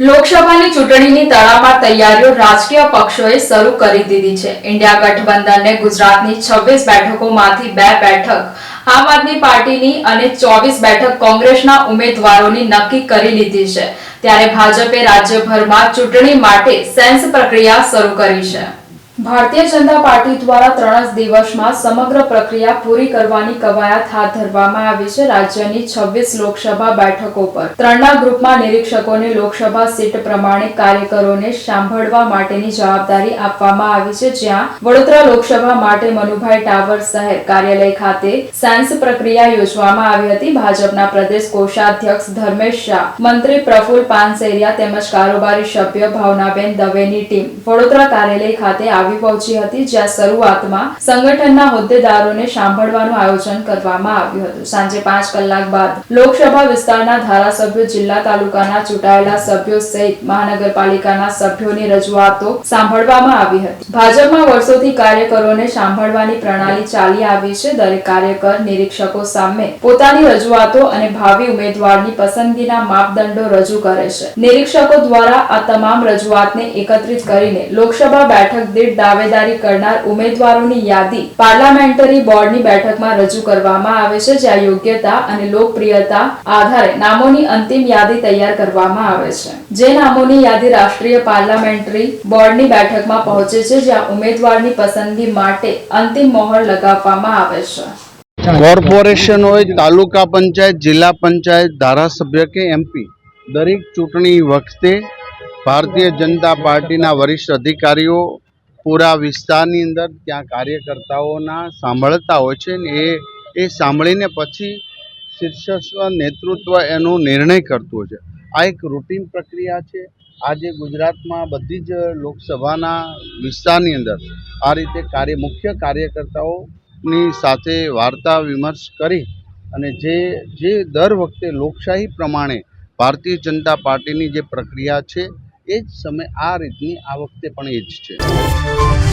લોકસભાની ચૂંટણીની તળામાં તૈયારીઓ રાજકીય પક્ષોએ શરૂ કરી દીધી છે. ઇન્ડિયા ગઠબંધનને ગુજરાતની છવ્વીસ બેઠકોમાંથી બે બેઠક, આમ આદમી પાર્ટીની અને ચોવીસ બેઠક કોંગ્રેસના ઉમેદવારોની નક્કી કરી લીધી છે. ત્યારે ભાજપે રાજ્યભરમાં ચૂંટણી માટે સેન્સ પ્રક્રિયા શરૂ કરી છે. ભારતીય જનતા પાર્ટી દ્વારા ત્રણ જ દિવસમાં સમગ્ર પ્રક્રિયા પૂરી કરવાની કવાયત હાથ ધરવામાં આવી છે રાજ્યની છવ્વીસ લોકસભા બેઠકો પર. ત્રણના ગ્રુપમાં નિરીક્ષકોને લોકસભા સીટ પ્રમાણે કાર્યકરોને સાંભળવા માટેની જવાબદારી આપવામાં આવી છે, જ્યાં વડોદરા લોકસભા માટે મનુભાઈ ટાવર શહેર કાર્યાલય ખાતે સેન્સ પ્રક્રિયા યોજવામાં આવી હતી. ભાજપના પ્રદેશ કોષાધ્યક્ષ ધર્મેશ શાહ, મંત્રી પ્રફુલ પાનસેરિયા તેમજ કારોબારી સભ્ય ભાવનાબેન દવેની ટીમ વડોદરા કાર્યાલય ખાતે આવી પહોંચી હતી, જ્યાં શરૂઆતમાં સંગઠનના હોદ્દેદારોને સાંભળવાનું આયોજન કરવામાં આવ્યું હતું. સાંજે પાંચ કલાક બાદ લોકસભા વિસ્તારના ધારાસભ્યો, જિલ્લા તાલુકાના ચૂંટાયેલા સભ્યો સહિત મહાનગરપાલિકાના સભ્યોની રજૂઆતો સાંભળવામાં આવી હતી. ભાજપમાં વર્ષોથી કાર્યકરોને સાંભળવાની પ્રણાલી ચાલી આવી છે. દરેક કાર્યકર, નિરીક્ષકો સામે પોતાની રજૂઆતો અને ભાવિ ઉમેદવારની પસંદગીના માપદંડો રજૂ કરે છે. નિરીક્ષકો દ્વારા આ તમામ રજૂઆતને એકત્રિત કરીને લોકસભા બેઠક દીઠ દાવેદારી કરનાર ઉમેદવારોની યાદી પાર્લામેન્ટરી બોર્ડની બેઠકમાં રજૂ કરવામાં આવે છે, જ્યાં યોગ્યતા અને લોકપ્રિયતા આધારે નામોની અંતિમ યાદી તૈયાર કરવામાં આવે છે. જે નામોની યાદી રાષ્ટ્રીય પાર્લામેન્ટરી બોર્ડની બેઠકમાં પહોંચે છે, જ્યાં ઉમેદવારની પસંદગી માટે અંતિમ મોહર લગાવવામાં આવે છે. કોર્પોરેશન હોય, તાલુકા પંચાયત, જિલ્લા પંચાયત, ધારાસભ્ય કે એમપી દરેક ચૂંટણી વખતે ભારતીય જનતા પાર્ટીના વરિષ્ઠ અધિકારીઓ પૂરા વિસ્તારની અંદર ત્યાં કાર્યકર્તાઓના સાંભળતા હોય છે ને એ એ સાંભળીને પછી શીર્ષસ્વ નેતૃત્વ એનો નિર્ણય કરતું હોય છે. આ એક રૂટીન પ્રક્રિયા છે. આજે ગુજરાતમાં બધી જ લોકસભાના વિસ્તારની અંદર આ રીતે કાર્ય, મુખ્ય કાર્યકર્તાઓની સાથે વાર્તા વિમર્શ કરી અને જે જે દર વખતે લોકશાહી પ્રમાણે ભારતીય જનતા પાર્ટીની જે પ્રક્રિયા છે એ જ સમય આ રીતની આ વખતે પણ એ જ છે